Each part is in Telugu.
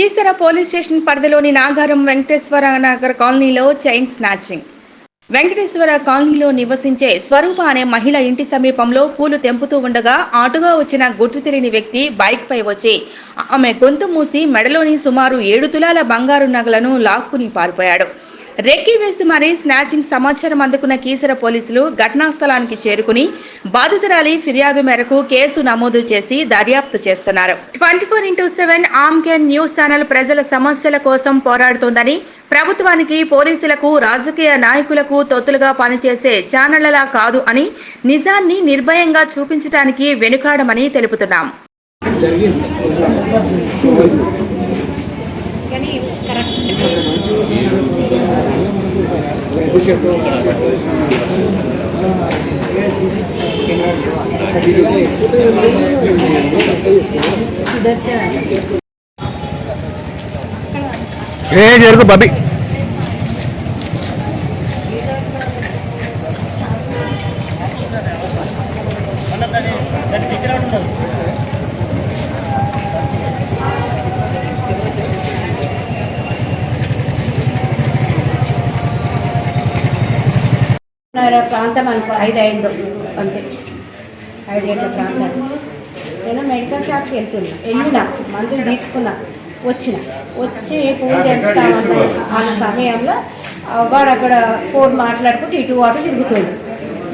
కీసర పోలీస్ స్టేషన్ పరిధిలోని నాగారం వెంకటేశ్వర నగర్ కాలనీలో చైన్ స్నాచింగ్. వెంకటేశ్వర కాలనీలో నివసించే స్వరూప అనే మహిళ ఇంటి సమీపంలో పూలు తెంపుతూ ఉండగా ఆటుగా వచ్చిన గుర్తు తెలియని వ్యక్తి బైక్పై వచ్చి ఆమె గొంతు మూసి మెడలోని సుమారు ఏడు తులాల బంగారు నగలను లాక్కుని పారిపోయాడు. రెక్కి వేసి మరీ స్నాచింగ్ సమాచారం అందుకున్న కీసర పోలీసులు ఘటనా స్థలానికి చేరుకుని బాధితురాలి ఫిర్యాదు మేరకు కేసు నమోదు చేసి దర్యాప్తు చేస్తున్నారు. Twenty four into seven am care news channel ప్రజల సమస్యల కోసం పోరాడుతోందని ప్రభుత్వానికి పోలీసులకు రాజకీయ నాయకులకు తొత్తులుగా పనిచేసే ఛానళ్ళలా కాదు అని నిజాన్ని నిర్భయంగా చూపించడానికి వెనుకాడమని తెలుపుతున్నాం. కానీ కరెక్ట్ ఏ జరుగు బాబీ ప్రాంతం అనుకో ఐదు ఐదు అంతే. ఐదేళ్ళ ప్రాంతం నేను మెడికల్ షాప్కి వెళ్తున్నా. వెళ్ళిన మందులు తీసుకున్నా వచ్చిన. వచ్చి తెంపుతామన్న ఆ సమయంలో వాడు అక్కడ ఫోన్ మాట్లాడుకుంటూ ఇటు అటు తిరుగుతుండు.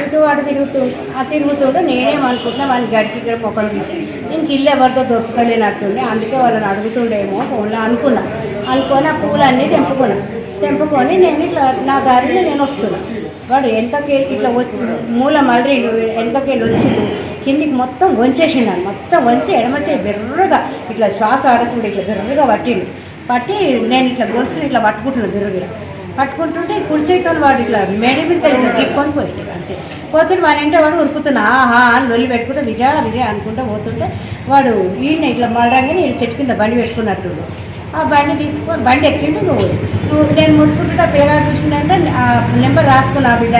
ఇటు అటు తిరుగుతూ ఆ తిరుగుతుంటే నేనేమనుకుంటున్నా వాళ్ళని గడికి ఇక్కడ మొక్కలు తీసి. ఇంక ఇల్లు ఎవరితో దొరకలేనట్టుండే అందుకే వాళ్ళని అడుగుతుండేమో ఫోన్లో అనుకున్నా. అనుకొని ఆ పూలన్నీ తెంపుకున్నా. తెంపుకొని నేను ఇట్లా నా దారిలో నేను వస్తున్నా. వాడు వెనకకెళ్ళి ఇట్లా వచ్చి మూల మళ్ళీ వెనకకెళ్ళి వచ్చిండు కిందికి మొత్తం వంచేసిండు మొత్తం వంచి ఎడమచే బెర్రగా ఇట్లా శ్వాస ఆడకుండా ఇట్లా బెర్రగా పట్టిండు. పట్టి నేను ఇట్లా గొలుసుని ఇట్లా పట్టుకుంటున్నాను బెర్రగా. పట్టుకుంటుంటే కుడిచేతో వాడు ఇట్లా మేడ మీద ఇట్లా దిక్కొని పోయింది అంతే. పోతుంటే వాడి ఇంట్లో వాడు ఉరుకుతున్నా ఆహా అని లొల్లి పెట్టుకుంటే విజయ విజయ అనుకుంటూ పోతుంటే వాడు ఈయన ఇట్లా మడగానే చెట్టు కింద బండి పెట్టుకున్నట్టు ఆ బండి తీసుకొని బండి ఎక్కిండు నువ్వు. నువ్వు నేను ముట్టుకుంటుంటే ఆ పిల్లగాడు చూసిందంటే ఆ నెంబర్ రాసుకున్నా ఆ బిడ్డ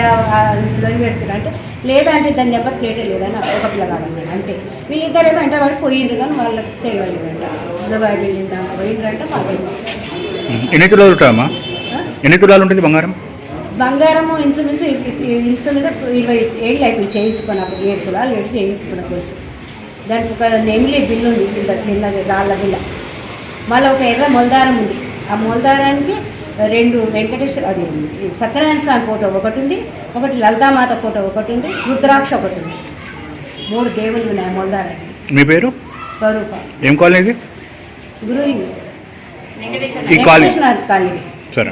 లొల్లి పెడుతున్నా అంటే లేదంటే దాని నెంబర్ ప్లేటే లేదని ఒక పిల్లగాడు అన్నాడు అంతే. వీళ్ళిద్దరేమో అంటే వాళ్ళు పోయిండ్రు కానీ వాళ్ళకి తెలియలేదంట. బిల్డింగ్ దాకా పోయిండ్రంట మాకు ఎన్ని తులాలు ఉంటాయమ్మా? ఎన్ని తులాలు ఉంటుంది బంగారం? బంగారము ఇంచుమించు ఇంచుమించు ఇరవై ఏళ్ళు అవుతుంది చేయించుకున్న ఏడు తులాలు ఏడు చేయించుకున్న కోసం దానికి ఒక నెమిలి బిల్లు ఉంది చిన్నది రాళ్ళ బిల్ల. మళ్ళీ ఒక ఎర్ర మొలదారం ఉంది. ఆ మొలదారానికి రెండు వెంకటేశ్వర అది సత్యనారాయణ స్వామి ఫోటో ఒకటి ఉంది ఒకటి లలితామాత ఫోటో ఒకటి ఉంది రుద్రాక్ష ఒకటి ఉంది. మూడు దేవుళ్ళు ఉన్నాయి ఆ మొలదారానికి మీ పేరు? స్వరూప. ఏం గురువు ఈ కాలనీ. వెంకటేశ్వర కాలనీ. సరే.